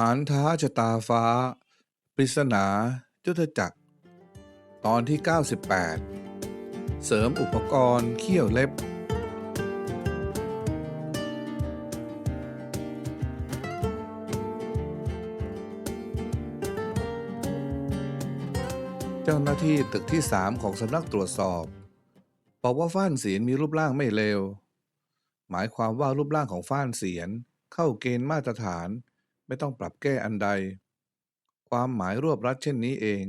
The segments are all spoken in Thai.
ผานท้าชะตาฟ้า ปริศนายุทธจักร ตอนที่ 98 เสริมอุปกรณ์เขี้ยวเล็บ เจ้าหน้าที่ตึกที่ 3 ของสำนักตรวจสอบบอกว่าฟ้านเสียนมีรูปร่างไม่เลวหมายความว่ารูปร่างของฟ้านเสียนเข้าเกณฑ์มาตรฐาน ไม่ต้องปรับแก้อันใด ความหมายรวบรัดเช่นนี้เอง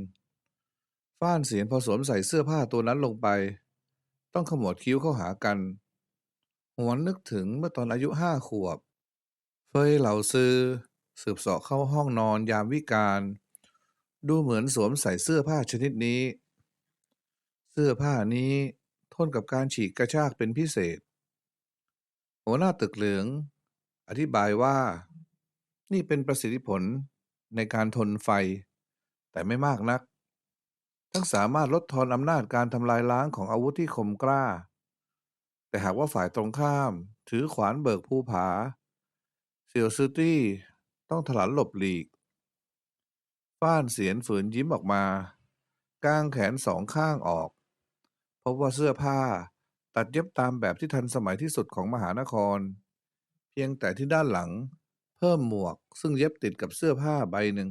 ฟ้านเสียนพอสวมใส่เสื้อผ้าตัวนั้นลงไป ต้องขมวดคิ้วเข้าหากัน หวนนึกถึงเมื่อตอนอายุห้าขวบ เฟยเหล่าซื้อ สืบสาะเข้าห้องนอนยามวิกาลดูเหมือนสวมใส่เสื้อผ้าชนิดนี้ เสื้อผ้านี้ทนกับการฉีกกระชากเป็นพิเศษ หัวหน้าตึกเหลือง อธิบายว่า นี่เป็นประสิทธิผลในการทนไฟ แต่ไม่มากนัก ทั้งสามารถลดทอนอำนาจการทำลายล้างของอาวุธที่คมกล้า แต่หากว่าฝ่ายตรงข้าม ถือขวานเบิกภูผาเสี่ยวซือตี้ต้องถลันหลบหลีกฟ้านเสียนฝืนยิ้มออกมากางแขนสองข้างออก พบว่าเสื้อผ้าตัดเย็บตามแบบที่ทันสมัยที่สุดของมหานคร เพียงแต่ที่ด้านหลัง เพิ่มหมวกซึ่งเย็บติดกับเสื้อผ้าใบหนึ่ง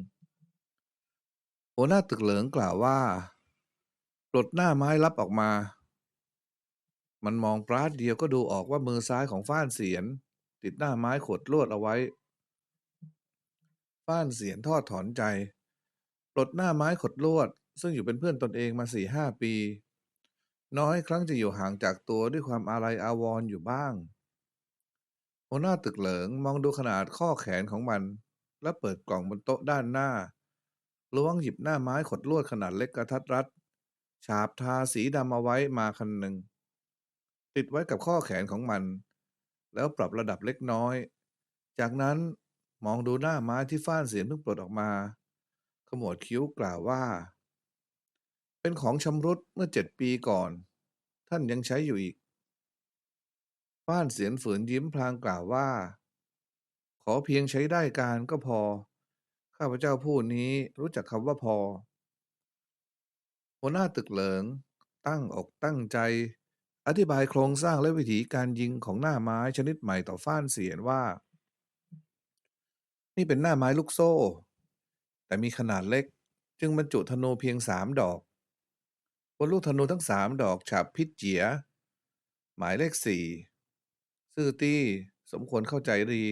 หัวหน้าตึกเหลิงกล่าวว่าปลดหน้าไม้ลับออกมา มันมองปราดเดียวก็ดูออกว่ามือซ้ายของฟ้านเสียน ติดหน้าไม้ขดลวดเอาไว้ ฟ้านเสียนทอดถอนใจ ปลดหน้าไม้ขดลวด ซึ่งอยู่เป็นเพื่อนตนเองมาสี่ห้าปี น้อยครั้งจะอยู่ห่างจากตัวด้วยความอาลัยอาวรณ์อยู่บ้าง หัวหน้าตึกเหลิงมองดูขนาดข้อแขนของมัน แล้วเปิดกล่องบนโต๊ะด้านหน้า ล้วงหยิบหน้าไม้ขดลวดขนาดเล็กกระทัดรัด ฉาบทาสีดำเอาไว้มาคันหนึ่ง ติดไว้กับข้อแขนของมัน แล้วปรับระดับเล็กน้อย จากนั้นมองดูหน้าไม้ที่ฟ้านเสียนเพิ่งปลดออกมา ขมวดคิ้วกล่าวว่า เป็นของชำรุดเมื่อเจ็ดปีก่อน ท่านยังใช้อยู่อีก ฟ้านเสียนฝืนยิ้มพลางกล่าวว่า ขอเพียงใช้ได้การก็พอ ข้าพเจ้าผู้นี้รู้จักคำว่าพอ หัวหน้าตึกเหลิง ตั้งอกตั้งใจ อธิบายโครงสร้างและวิธีการยิงของหน้าไม้ชนิดใหม่ต่อฟ้านเสียนว่า นี่เป็นหน้าไม้ลูกโซ่ แต่มีขนาดเล็ก จึงบรรจุธนูเพียงสามดอกบนลูกธนูทั้งสามดอกฉาบพิษเจีย หมายเลขสี่ ซื่อตี้ สมควรเข้าใจดี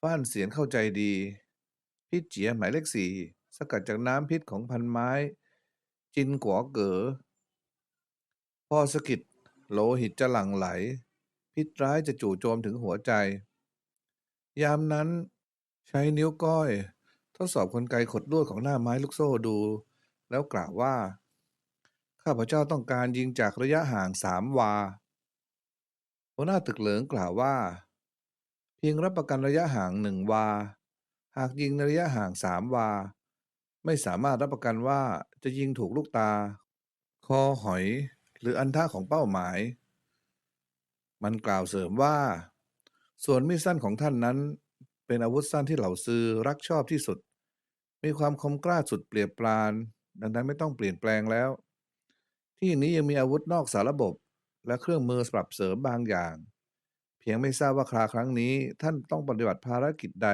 ฟ้านเสียนเข้าใจดี พิษเจียหมายเลขสี่สกัดจากน้ำพิษของพันไม้ จินกัวเก๋อพ่อสะกิดโลหิตจะหลั่งไหล พิษร้ายจะจู่โจมถึงหัวใจ ยามนั้นใช้นิ้วก้อย ทดสอบกลไกขดลวดของหน้าไม้ลูกโซ่ดู แล้วกล่าวว่า ข้าพเจ้าต้องการยิงจากระยะห่างสามวา หัวหน้าตึกเหลิงกล่าวว่า เพียงรับประกันระยะห่างหนึ่งวา หากยิงในระยะห่างสามวา ไม่สามารถรับประกันว่าจะยิงถูกลูกตา คอหอยหรืออันท่าของเป้าหมาย มันกล่าวเสริมว่า ส่วนมีดสั้นของท่านนั้น เป็นอาวุธสั้นที่เหล่าซื้อรักชอบที่สุด มีความคมกล้าสุดเปรียบปราน ดังนั้นไม่ต้องเปลี่ยนแปลงแล้ว ที่นี้ยังมีอาวุธนอกสารระบบ และเครื่องมือสำหรับเสริมบางอย่าง เพียงไม่ทราบว่าคราครั้งนี้ท่านต้องปฏิบัติภารกิจใด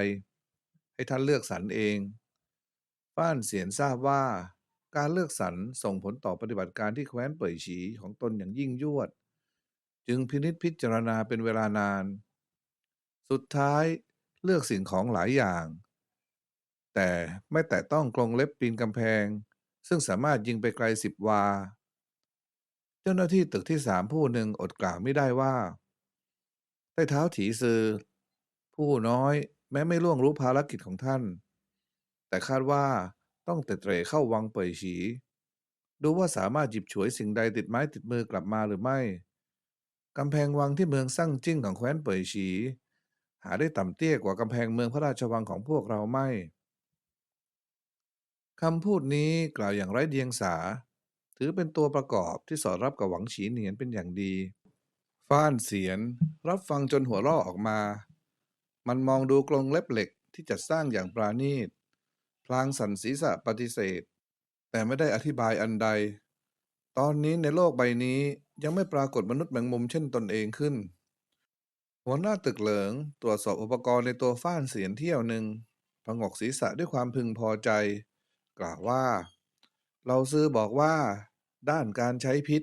ให้ท่านเลือกสรรเองฟ้านเสียนทราบว่า การเลือกสรรส่งผลต่อปฏิบัติการที่แคว้นเป่ยฉีของตนอย่างยิ่งยวด จึงพินิจพิจารณาเป็นเวลานาน สุดท้ายเลือกสิ่งของหลายอย่าง แต่ไม่แตะต้องกรงเล็บปีนกำแพง ซึ่งสามารถยิงไปไกลสิบวา เจ้าหน้าที่ตึกที่สามผู้หนึ่งอดกล่าวไม่ได้ว่าใต้เท้าถีซือ ผู้น้อยแม้ไม่ล่วงรู้ภารกิจของท่าน แต่คาดว่าต้องเตะเตร่เข้าวังเป่ยฉี ดูว่าสามารถหยิบฉวยสิ่งใดติดไม้ติดมือกลับมาหรือไม่กำแพงวังที่เมืองซั่งจิ้งของแคว้นเป่ยฉี หาได้ต่ำเตี้ยกว่ากำแพงเมืองพระราชวังของพวกเราไม่คำพูดนี้กล่าวอย่างไร้เดียงสา ถือเป็นตัวประกอบที่สอดรับกับหวังฉีเหนียนเป็นอย่างดี ฟ้านเสียน รับฟังจนหัวเราะออกมา มันมองดูกรงเล็บเหล็กที่จัดสร้างอย่างปราณีต พลางสันศีรษะปฏิเสธ แต่ไม่ได้อธิบายอันใด ตอนนี้ในโลกใบนี้ยังไม่ปรากฏมนุษย์แมงมุมเช่นตนเองขึ้น หัวหน้าตึกเหลิงตรวจสอบอุปกรณ์ในตัวฟ้านเสียนเที่ยวหนึ่งพงกศีรษะด้วยความพึงพอใจ กล่าวว่า เราซื้อบอกว่า ด้านการใช้พิษ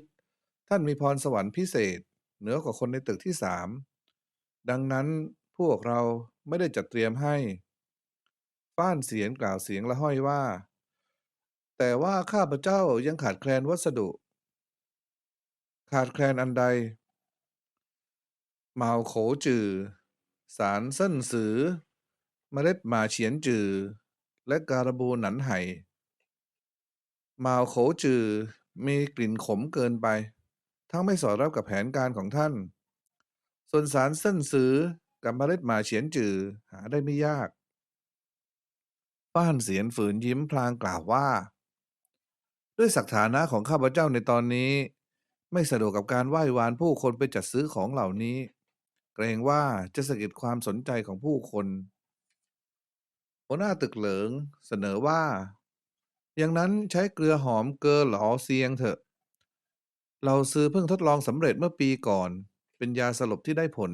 ท่านมีพรสวรรค์พิเศษ เหนือกว่าคนในตึกที่สามดังนั้นพวกเราไม่ได้จัดเตรียมให้ฟ้านเสียนกล่าวเสียงละห้อยว่า แต่ว่าข้าพเจ้ายังขาดแคลนวัสดุ ขาดแคลนอันใดเมาโขจือ สารเส้นสือ เมล็ดหมาเฉียนจือ และการบูหนันไห่ มาโขจือมีกลิ่นขมเกินไป ทั้งไม่สอดรับกับแผนการของท่าน ส่วนสารเส้นสือกับเมล็ดหมาเฉียนจือหาได้ไม่ยาก ป้านเสียนฝืนยิ้มพลางกล่าวว่า ด้วยศักฐานะของข้าพเจ้าในตอนนี้ ไม่สะดวกกับการไหว้วานผู้คนไปจัดซื้อของเหล่านี้ เกรงว่าจะสะกิดความสนใจของผู้คนหัวหน้าตึกเหลิงเสนอว่า อย่างนั้นใช้เกลือหอมเกอหลอเซียงเถอะ เราซื้อเพิ่งทดลองสำเร็จเมื่อปีก่อน เป็นยาสลบที่ได้ผล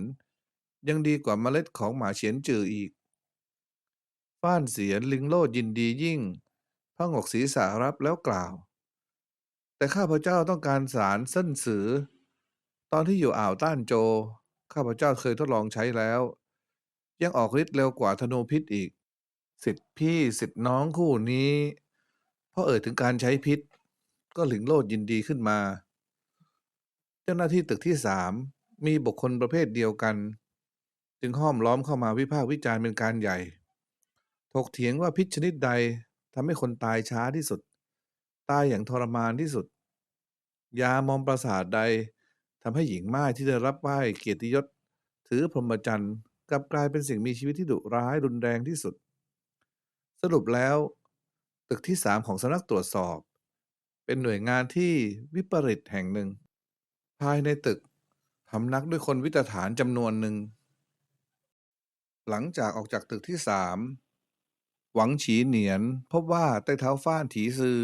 ยังดีกว่าเมล็ดของหมาเฉียนจืออีก ฟ้านเสียนลิงโลดยินดียิ่งพงกศีรษะรับแล้วกล่าว แต่ข้าพเจ้าต้องการสารเส้นสือ ตอนที่อยู่อ่าวต้านโจ ข้าพเจ้าเคยทดลองใช้แล้ว ยังออกฤทธิ์เร็วกว่าธนูพิษอีก สิทธิพี่สิทธิน้องคู่นี้ พอเอ่ยถึงการใช้พิษ ก็หลิงโลดยินดีขึ้นมา เจ้าหน้าที่ตึกที่สามมีบุคคลประเภทเดียวกัน จึงห้อมล้อมเข้ามาวิพากษ์วิจารณ์เป็นการใหญ่ ถกเถียงว่าพิษชนิดใดทำให้คนตายช้าที่สุด ตายอย่างทรมานที่สุด ยามอมประสาทใดทำให้หญิงม่ายที่ได้รับไหว้เกียรติยศ ถือพรหมจรรย์กลับกลายเป็นสิ่งมีชีวิตที่ดุร้ายรุนแรงที่สุด สรุปแล้ว ตึกที่สามของสำนักตรวจสอบ เป็นหน่วยงานที่วิปริตแห่งหนึ่ง ภายในตึกพำนักด้วยคนวิตฐานจำนวนหนึ่ง หลังจากออกจากตึกที่สามหวังฉีเหนียน พบว่าใต้เท้าฟ้านถีซือ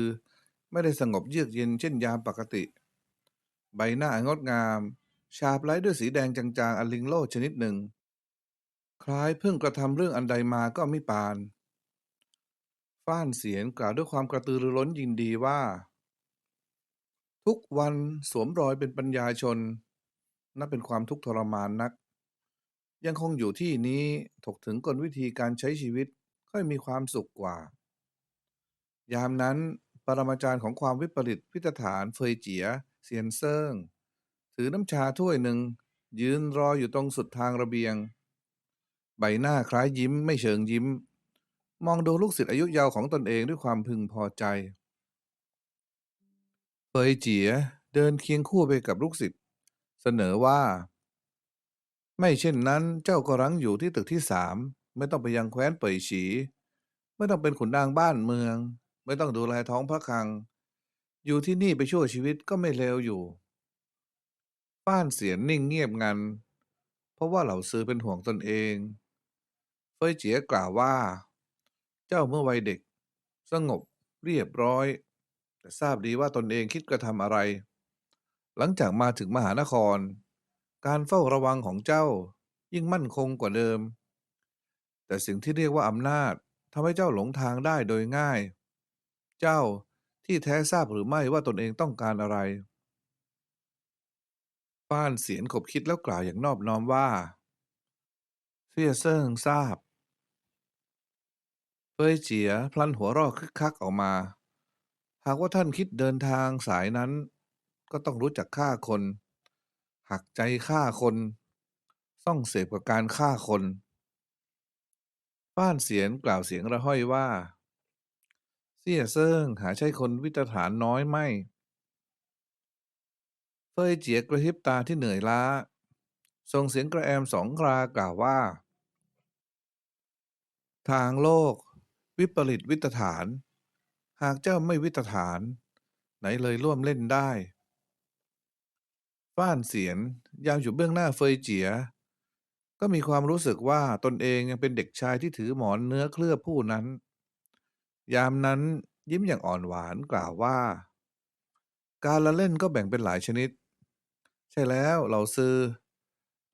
ไม่ได้สงบเยือกเย็นเช่นยามปกติ ใบหน้างดงาม ฉาบไล้ด้วยสีแดงจางๆอลิงโลดชนิดหนึ่ง คล้ายเพิ่งกระทำเรื่องอันใดมาก็ไม่ปาน ฟ้านเสียนกล่าวด้วยความกระตือรือร้นยินดีว่า ทุกวันสวมรอยเป็นปัญญาชน นับเป็นความทุกข์ทรมานนัก ยังคงอยู่ที่นี้ถกถึงกลวิธีการใช้ชีวิตค่อยมีความสุขกว่า ยามนั้นปรมาจารย์ของความวิปริตพิตฐานเฟยเจียเซียนเซิงถือน้ำชาถ้วยหนึ่ง ยืนรออยู่ตรงสุดทางระเบียง ใบหน้าคล้ายยิ้มไม่เชิงยิ้ม มองดูลูกศิษย์อายุยาวของตนเองด้วยความพึงพอใจ เฟยเจียเดินเคียงคู่ไปกับลูกศิษย์เสนอว่า ไม่เช่นนั้นเจ้าก็รังอยู่ที่ตึกที่สามไม่ต้องไปยังแคว้นเป่ยฉี ไม่ต้องเป็นขุนนางบ้านเมือง ไม่ต้องดูแลท้องพระคลัง อยู่ที่นี่ไปชั่วชีวิตก็ไม่เลวอยู่ป้านเสียนนิ่งเงียบงัน เพราะว่าเหล่าซื้อเป็นห่วงตนเอง เฟยเจียกล่าวว่า จ้าเมื่อวัยเด็ก สงบเรียบร้อย แต่ทราบดีว่าตนเองคิดกระทำอะไร หลังจากมาถึงมหานคร การเฝ้าระวังของเจ้ายิ่งมั่นคงกว่าเดิม แต่สิ่งที่เรียกว่าอำนาจทำให้เจ้าหลงทางได้โดยง่าย เจ้าที่แท้ทราบหรือไม่ว่าตนเองต้องการอะไรป้านเสียนขบคิดแล้วกล่าวอย่างนอบน้อมว่าเสียเซิงทราบ เฟยเจียพลันหัวรอคึกคักออกมา หากว่าท่านคิดเดินทางสายนั้น ก็ต้องรู้จักฆ่าคน หักใจฆ่าคนซ่องเสพกับการฆ่าคนป้านเสียนกล่าวเสียงระห้อยว่า เสี่ยเซิงหาใช่คนวิตฐานน้อยไม่ เฟยเจียกระพริบตาที่เหนื่อยล้า ส่งเสียงกระแอมสองครากล่าวว่า ทางโลก วิปริตวิตฐาน หากเจ้าไม่วิตฐาน ไหนเลยร่วมเล่นได้ฟ้านเสียนยามอยู่เบื้องหน้าเฟยเจีย ก็มีความรู้สึกว่าตนเองยังเป็นเด็กชายที่ถือหมอนเนื้อเคลือบผู้นั้น ยามนั้นยิ้มอย่างอ่อนหวานกล่าวว่า การละเล่นก็แบ่งเป็นหลายชนิด ใช่แล้วเหล่าซื้อ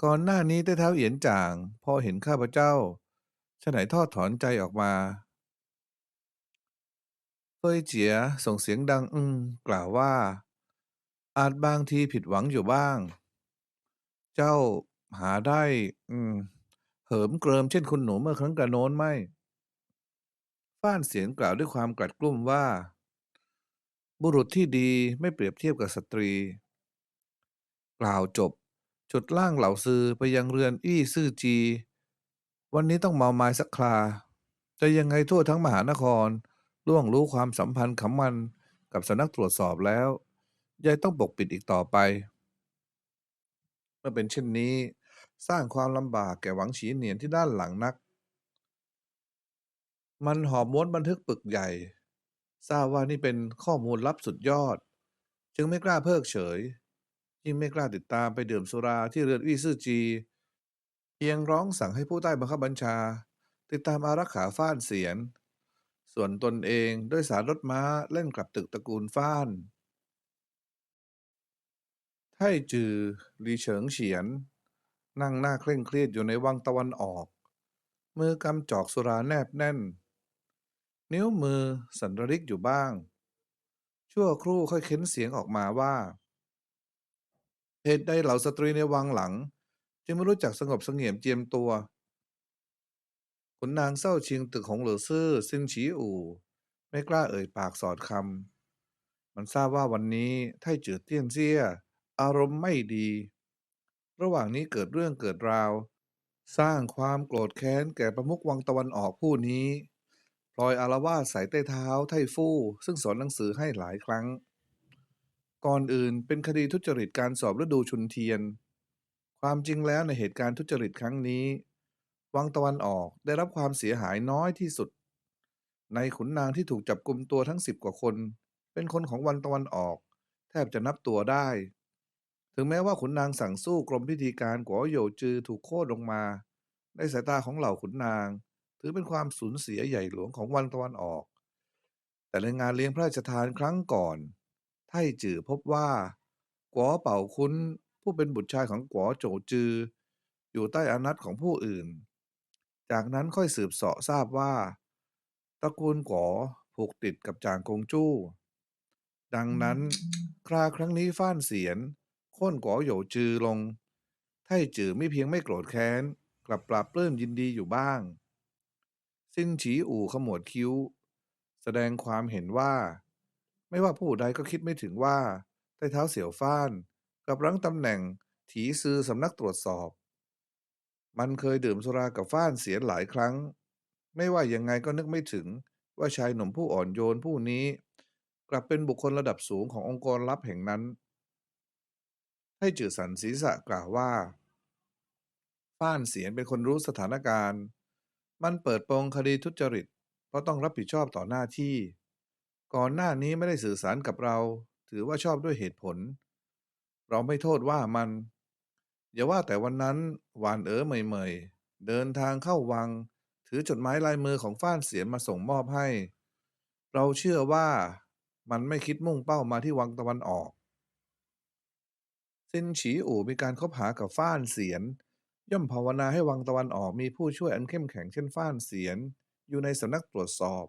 ก่อนหน้านี้ใต้เท้าเหยียนจ่าง พอเห็นข้าพเจ้าฉะไหนทอดถอนใจออกมา เฟยเจียส่งเสียงดังอึ้งกล่าวว่า อาจบางทีผิดหวังอยู่บ้าง เจ้าหาได้ อืม เหิมเกริมเช่นคุณหนูเมื่อครั้งกระโน้นไม่ ฟ้านเสียงกล่าวด้วยความกลัดกลุ้มว่า บุรุษที่ดีไม่เปรียบเทียบกับสตรี กล่าวจบ จุดล่างเหล่าซือไปยังเรือนอี้ซื่อจี วันนี้ต้องเมาไม้สักครา จะยังไงทั่วทั้งมหานคร ล่วงรู้ความสัมพันธ์ขำมันกับสำนักตรวจสอบแล้วยายต้องปกปิดอีกต่อไป เมื่อเป็นเช่นนี้ สร้างความลำบากแก่หวังฉีเหนียนที่ด้านหลังนัก มันหอบม้วนบันทึกปึกใหญ่ ทราบว่านี่เป็นข้อมูลลับสุดยอด จึงไม่กล้าเพิกเฉย ยิ่งไม่กล้าติดตามไปดื่มสุราที่เรือนอี้ซื่อจี เพียงร้องสั่งให้ผู้ใต้บังคับบัญชา ติดตามอารักขาฟ้านเสียน ส่วนตนเองด้วยสารรถม้าเล่นกลับตึกตระกูลฟ้าน ไท่จือลีเฉิงเฉียน นั่งหน้าเคร่งเครียดอยู่ในวังตะวันออก มือกำจอกสุราแนบแน่น นิ้วมือสันระริกอยู่บ้าง ชั่วครู่ค่อยเค้นเสียงออกมาว่าเหตุใดเหล่าสตรีในวังหลัง จึงไม่รู้จักสงบเสงี่ยมเจียมตัว ขุนนางเศร้าชิงตึกของเหลือซื่อซินฉีอู่ ไม่กล้าเอ่ยปากสอดคำมันทราบว่าวันนี้ไท่จือเตี้ยนเซี่ย อารมณ์ไม่ดี ระหว่างนี้เกิดเรื่องเกิดราว สร้างความโกรธแค้นแก่ประมุขวังตะวันออกผู้นี้พลอยอารวาสใส่ใต้เท้าไท่ฟู่ซึ่งสอนหนังสือให้หลายครั้ง ก่อนอื่นเป็นคดีทุจริตการสอบฤดูชุนเทียน ความจริงแล้วในเหตุการณ์ทุจริตครั้งนี้ วังตะวันออกได้รับความเสียหายน้อยที่สุด ในขุนนางที่ถูกจับกลุมตัวทั้งสิบกว่าคน เป็นคนของวันตะวันออก แทบจะนับตัวได้ ถึงแม้ว่าขุนนางสั่งสู้กรมพิธีการกัวโยจือถูกโค่นลงมา ในสายตาของเหล่าขุนนาง ถือเป็นความสูญเสียใหญ่หลวงของวันตะวันออก แต่ในงานเลี้ยงพระราชทานครั้งก่อน ไท่จือพบว่ากัวเป่าคุ้นผู้เป็นบุตรชายของกัวโจจือ อยู่ใต้อานัตของผู้อื่น จากนั้นค่อยสืบเสาะทราบว่าตระกูลกัวผูกติดกับจางกงจู้ ดังนั้นคราครั้งนี้ฟ้านเสียนโค่นกัวโหยวจือลง ไท่จือไม่เพียงไม่โกรธแค้น กลับปราบปลื้มยินดีอยู่บ้าง สิ้นฉีอู่ขมวดคิ้ว แสดงความเห็นว่า ไม่ว่าผู้ใดก็คิดไม่ถึงว่าใต้เท้าเสี่ยวฟ้าน กับรั้งตำแหน่งถีซือสำนักตรวจสอบ มันเคยดื่มสุรากับฟ้านเสียหลายครั้ง ไม่ว่ายังไงก็นึกไม่ถึง ว่าชายหนุ่มผู้อ่อนโยนผู้นี้ กลับเป็นบุคคลระดับสูงขององค์กรลับแห่งนั้น ให้จือสันศีรษะกล่าวว่าฟ้านเสียนเป็นคนรู้สถานการณ์ มันเปิดโปงคดีทุจริต เพราะต้องรับผิดชอบต่อหน้าที่ ก่อนหน้านี้ไม่ได้สื่อสารกับเรา ถือว่าชอบด้วยเหตุผล เราไม่โทษว่ามัน อย่าว่าแต่วันนั้นหวานเอ๋อเหมยๆ เดินทางเข้าวัง ถือจดหมายลายมือของฟ้านเสียนมาส่งมอบให้ เราเชื่อว่ามันไม่คิดมุ่งเป้ามาที่วังตะวันออกซินฉีอู่มีการคบหากับฟ้านเสียน ย่อมภาวนาให้วังตะวันออกมีผู้ช่วยอันเข้มแข็งเช่นฟ้านเสียน อยู่ในสำนักตรวจสอบ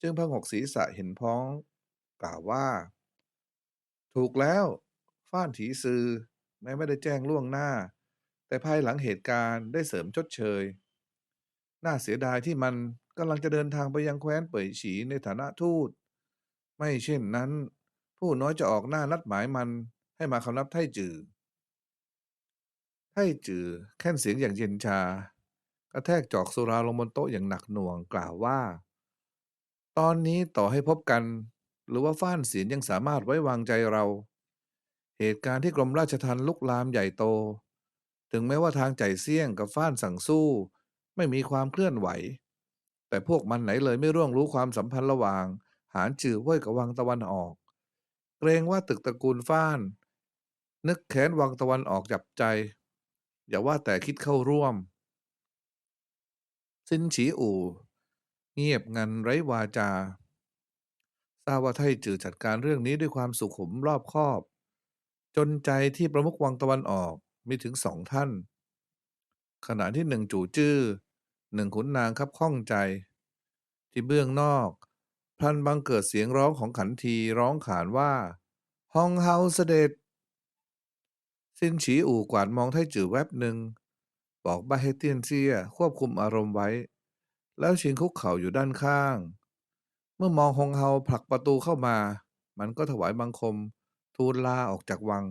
จึงพงกศีรษะเห็นพ้อง กล่าวว่า ถูกแล้ว ฟ้านถีซือ แม้ไม่ได้แจ้งล่วงหน้า แต่ภายหลังเหตุการณ์ได้เสริมชดเชย น่าเสียดายที่มันกำลังจะเดินทางไปยังแคว้นเป่ยฉีในฐานะทูต ไม่เช่นนั้น ผู้น้อยจะออกหน้านัดหมายมันให้มาคำนับไทจือไทจือแค่นเสียงอย่างเย็นชากระแทกจอกสุราลงบนโต๊ะอย่างหนักหน่วงกล่าวว่า ตอนนี้ต่อให้พบกัน หรือว่าฟ้านเสียนยังสามารถไว้วางใจเรา เหตุการณ์ที่กรมราชทัณฑ์ลุกลามใหญ่โต ถึงแม้ว่าทางใจเสี่ยงกับฟ้านสั่งสู้ ไม่มีความเคลื่อนไหว แต่พวกมันไหนเลยไม่ร่วงรู้ความสัมพันธ์ระหว่าง หานจือเว่ยกับวังตะวันออก เกรงว่าตึกตระกูลฟ้าน นึกแค้นวังตะวันออกจับใจ อย่าว่าแต่คิดเข้าร่วมซินฉีอู่ เงียบงันไร้วาจาทราบว่าไทจือจัดการเรื่องนี้ด้วยความสุขุมรอบคอบ จนใจที่ประมุขวังตะวันออกมีถึงสองท่าน ขณะที่หนึ่งจู่จื้อหนึ่งขุนนางคับข้องใจ ที่เบื้องนอก พลันบังเกิดเสียงร้องของขันทีร้องขานว่าฮองเฮาเสด็จซินฉีอู่กวาดมองไทจือแวบหนึ่ง บอกบ้าให้เตียนเซียควบคุมอารมณ์ไว้ แล้วชิงคุกเข่าอยู่ด้านข้าง เมื่อมองฮงเฮาผลักประตูเข้ามา มันก็ถวายบังคม ทูลลาออกจากวัง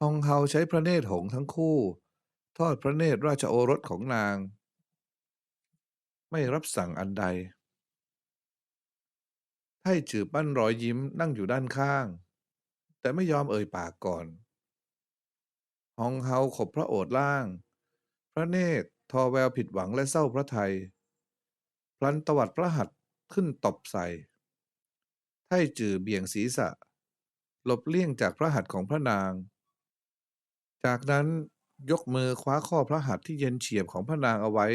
ฮองเฮาใช้พระเนตรหงทั้งคู่ ทอดพระเนตรราชโอรสของนาง ไม่รับสั่งอันใด ไท่จือปั้นรอยยิ้มนั่งอยู่ด้านข้าง แต่ไม่ยอมเอ่ยปากก่อน ฮองเฮาขบพระโอษล่าง พระเนตรทอแววผิดหวังและเศร้าพระไทย พลันตวัดพระหัตถ์ขึ้นตบใส่ ไท่จือเบี่ยงศีรษะ หลบเลี่ยงจากพระหัตถ์ของพระนาง จากนั้นยกมือคว้าข้อพระหัตถ์ที่เย็นเฉียบของพระนางเอาไว้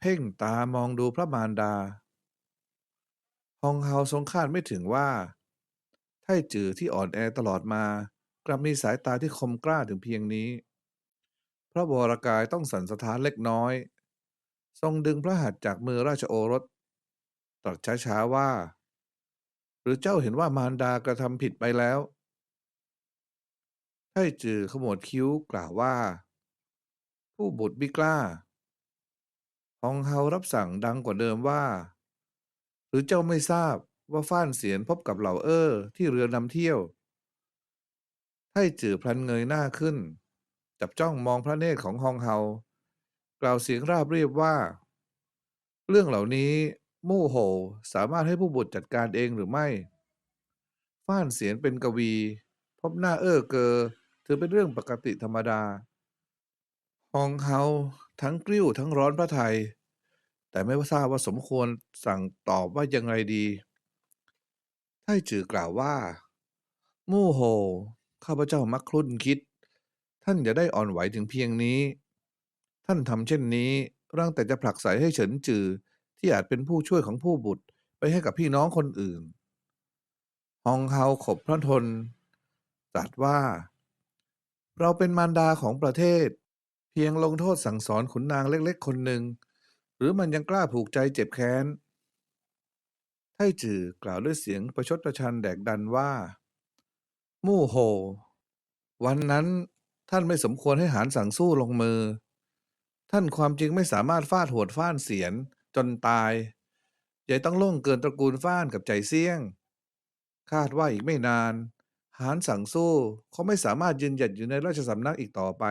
เพ่งตามองดูพระมารดา ฮองเฮาทรงคาดไม่ถึงว่า ไท่จือที่อ่อนแอตลอดมากลับมีสายตาที่คมกล้าถึงเพียงนี้ พระวรกายต้องสั่นสะท้านเล็กน้อย ทรงดึงพระหัตถ์จากมือราชโอรสตรัสช้าๆว่า หรือเจ้าเห็นว่ามารดากระทำผิดไปแล้วไท่จือขมวดคิ้วกล่าวว่า ผู้บุตรบิกล้าฮองเฮารับสั่งดังกว่าเดิมว่า หรือเจ้าไม่ทราบว่าฟ้านเสียนพบกับเหล่าเอ้อที่เรือนำเที่ยวไท่จือพลันเงยหน้าขึ้น จับจ้องมองพระเนตรของฮองเฮา กล่าวเสียงราบเรียบว่า เรื่องเหล่านี้ มู่โหสามารถให้ผู้บุตรจัดการเองหรือไม่ ฟ้านเสียนเป็นกวี พบหน้าเอ้อเกอ ถือเป็นเรื่องปกติธรรมดาฮองเฮาทั้งกริ้วทั้งร้อนพระไทย แต่ไม่ทราบว่าสมควรสั่งตอบว่ายังไงดีไท่จือกล่าวว่า มู่โหข้าพเจ้ามักครุ่นคิด ท่านอย่าได้อ่อนไหวถึงเพียงนี้ ท่านทำเช่นนี้ร่างแต่จะผลักใสให้เฉินจือ ที่อาจเป็นผู้ช่วยของผู้บุตรไปให้กับพี่น้องคนอื่น ฮองเฮาขบพระทนตรัสว่า เราเป็นมารดาของประเทศ เพียงลงโทษสั่งสอนขุนนางเล็กๆ คนหนึ่ง หรือมันยังกล้าผูกใจเจ็บแค้น ไท่จือกล่าวด้วยเสียงประชดประชันแดกดันว่า มู่โห วันนั้นท่านไม่สมควรให้หารสั่งสู้ลงมือ ท่านความจริงไม่สามารถฟาดโหดฟ้านเสียน จนตายใหญ่ต้องล่งเกินตระกูลฟ้านกับใจเสี่ยง คาดว่าอีกไม่นาน หารสั่งสู้เขาไม่สามารถยืนหยัดอยู่ในราชสำนักอีกต่อไป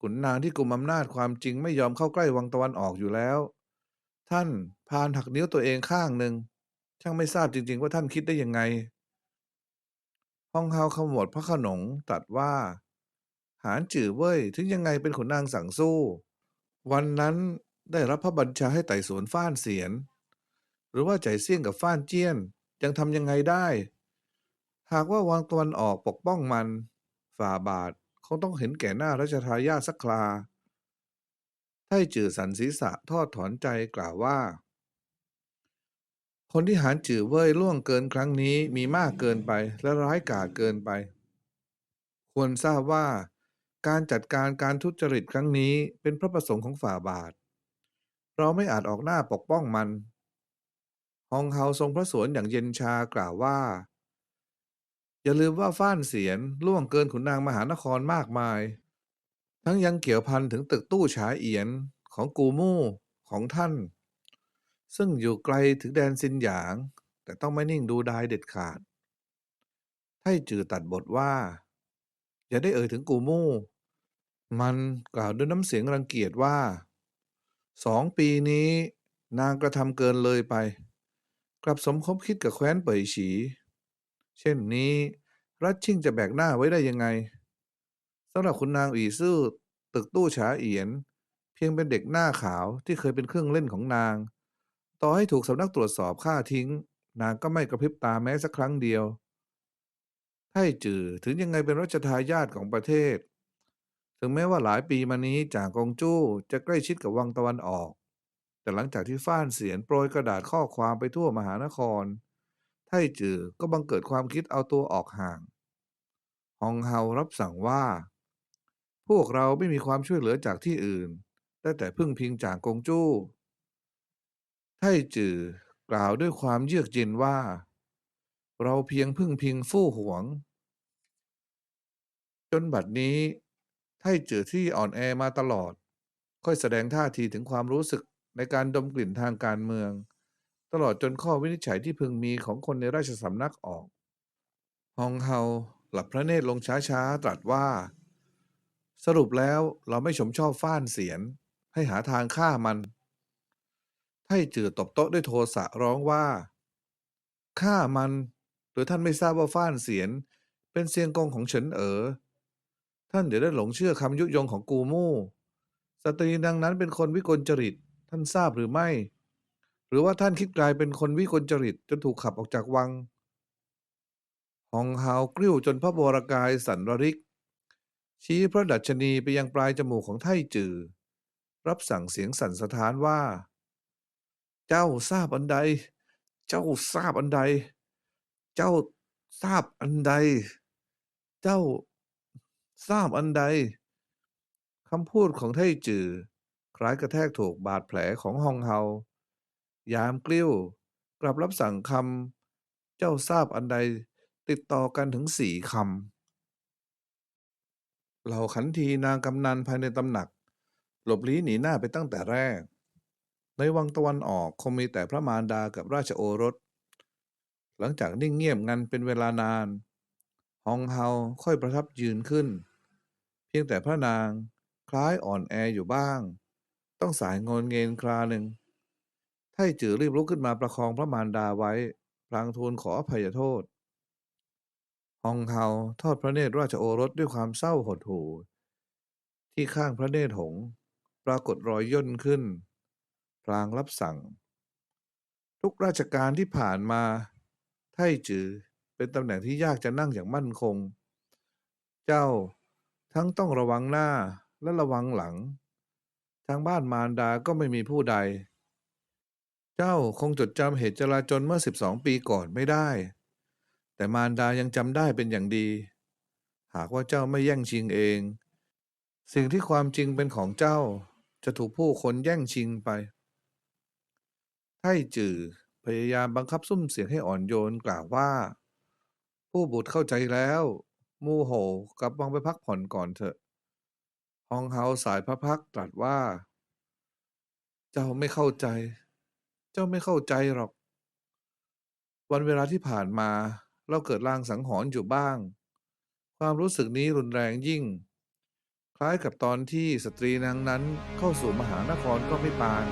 ขุนนางที่กลุ่มอำนาจความจริงไม่ยอมเข้าใกล้วังตะวันออกอยู่แล้ว ท่านพานหักนิ้วตัวเองข้างหนึ่งช่างไม่ทราบจริง ๆ ว่าท่านคิดได้ยังไงฮองเฮาขมวดพระขนงตรัสว่า หารจื่อเว่ยถึงยังไงเป็นขุนนางสั่งสู้ วันนั้น ได้รับพระบัญชาให้ไต่สวนฟ้านเสียน หรือว่าใจเสี่ยงกับฟ้านเจี้ยนยังทำยังไงได้ หากว่าวังตะวันออกปกป้องมัน ฝ่าบาทคงต้องเห็นแก่หน้ารัชทายาทสักคราไท่จือสันศีษะทอดถอนใจกล่าวว่า คนที่หารจือเว่ยล่วงเกินครั้งนี้มีมากเกินไปและร้ายกาจเกินไป ควรทราบว่า การจัดการการทุจริตครั้งนี้เป็นพระประสงค์ของฝ่าบาท เราไม่อาจออกหน้าปกป้องมัน ฮองเฮาทรงพระสวนอย่างเย็นชากล่าวว่า อย่าลืมว่าฟ้านเสียนล่วงเกินขุนนางมหานครมากมาย ทั้งยังเกี่ยวพันถึงตึกตู้ฉาเอียนของกูมู่ของท่าน ซึ่งอยู่ไกลถึงแดนซินหยาง แต่ต้องไม่นิ่งดูดายเด็ดขาด ไท่จือตัดบทว่า อย่าได้เอ่ยถึงกูมู่ มันกล่าวด้วยน้ำเสียงรังเกียจว่า สองปีนี้นางกระทำเกินเลยไป กลับสมคบคิดกับแคว้นเป่ยฉี เช่นนี้รัฐชิ่งจะแบกหน้าไว้ได้ยังไงสำหรับคุณนางอีซื่อตึกตู้ฉาเอียน เพียงเป็นเด็กหน้าขาวที่เคยเป็นเครื่องเล่นของนาง ต่อให้ถูกสำนักตรวจสอบฆ่าทิ้ง นางก็ไม่กระพริบตาแม้สักครั้งเดียวไท่จือถึงยังไงเป็นรัชทายาทของประเทศ ถึงแม้ว่าหลายปีมานี้จ่ากงจู้จะใกล้ชิดกับวังตะวันออก แต่หลังจากที่ฟ้านเสียนโปรยกระดาษข้อความไปทั่วมหานคร ไท่จือก็บังเกิดความคิดเอาตัวออกห่าง ฮองเฮารับสั่งว่า พวกเราไม่มีความช่วยเหลือจากที่อื่น ได้แต่พึ่งพิงจากกงจู้ ไท่จือกล่าวด้วยความเยือกเย็นว่า เราเพียงพึ่งพิงฟู่หวง จนบัดนี้ ไท่จือที่อ่อนแอมาตลอด ค่อยแสดงท่าทีถึงความรู้สึกในการดมกลิ่นทางการเมือง ตลอดจนข้อวินิจฉัยที่พึงมีของคนในราชสำนักออกฮองเฮาหลับพระเนตรลงช้าๆ ตรัสว่า สรุปแล้วเราไม่ชมชอบฟ้านเสียน ให้หาทางฆ่ามัน ไท่จือตบโต๊ะด้วยโทสะร้องว่าฆ่ามันหรือท่านไม่ทราบว่าฟ้านเสียน เป็นเซียงกงของเฉินเอ๋อ ท่านเดี๋ยวได้หลงเชื่อคำยุยงของกูมู่ สตรีดังนั้นเป็นคนวิกลจริต ท่านทราบหรือไม่ หรือว่าท่านคิดกลายเป็นคนวิกลจริตจนถูกขับออกจากวังฮองเฮากริ้วจนพระบรกายสันระริก ชี้พระดัชนีไปยังปลายจมูกของไทจือ รับสั่งเสียงสั่นสะท้านว่า เจ้าทราบอันใด เจ้าทราบอันใด เจ้าทราบอันใด เจ้า ทราบอันใดคำพูดของไท่จือ คล้ายกระแทกถูกบาดแผลของฮองเฮา ยามกลิ้ว กลับรับสั่งคำเจ้าทราบอันใดติดต่อกันถึงสี่คำเหล่าขันทีนางกำนันภายในตำหนัก หลบลี้หนีหน้าไปตั้งแต่แรก ในวังตะวันออกคงมีแต่พระมารดากับราชโอรส หลังจากนิ่งเงียบงันเป็นเวลานาน ฮองเฮาค่อยประทับยืนขึ้น เพียงแต่พระนางคล้ายอ่อนแออยู่บ้าง ต้องสายงนเงินคราหนึ่งไท่จือรีบลุกขึ้นมาประคองพระมารดาไว้ พลางทูลขออภัยโทษฮองเฮาทอดพระเนตรราชโอรสด้วยความเศร้าหดหู่ ที่ข้างพระเนตรหง ปรากฏรอยย่นขึ้น พลางรับสั่ง ทุกราชการที่ผ่านมา ไท่จือเป็นตำแหน่งที่ยากจะนั่งอย่างมั่นคง เจ้า ทั้งต้องระวังหน้าและระวังหลัง ทางบ้านมารดาก็ไม่มีผู้ใด เจ้าคงจดจำเหตุจลาจลเมื่อ12ปีก่อนไม่ได้ แต่มารดายังจำได้เป็นอย่างดี หากว่าเจ้าไม่แย่งชิงเอง สิ่งที่ความจริงเป็นของเจ้าจะถูกผู้คนแย่งชิงไป ไท่จือพยายามบังคับซุ้มเสียงให้อ่อนโยนกล่าวว่า ผู้บุตรเข้าใจแล้ว มูโหกลับวังไปพักผ่อนก่อนเถอะ ฮองเฮาสายพระพักตรัสว่า เจ้าไม่เข้าใจ เจ้าไม่เข้าใจหรอก วันเวลาที่ผ่านมาเราเกิดลางสังหรณ์อยู่บ้าง ความรู้สึกนี้รุนแรงยิ่ง คล้ายกับตอนที่สตรีนางนั้นเข้าสู่มหานครก็ไม่ปาน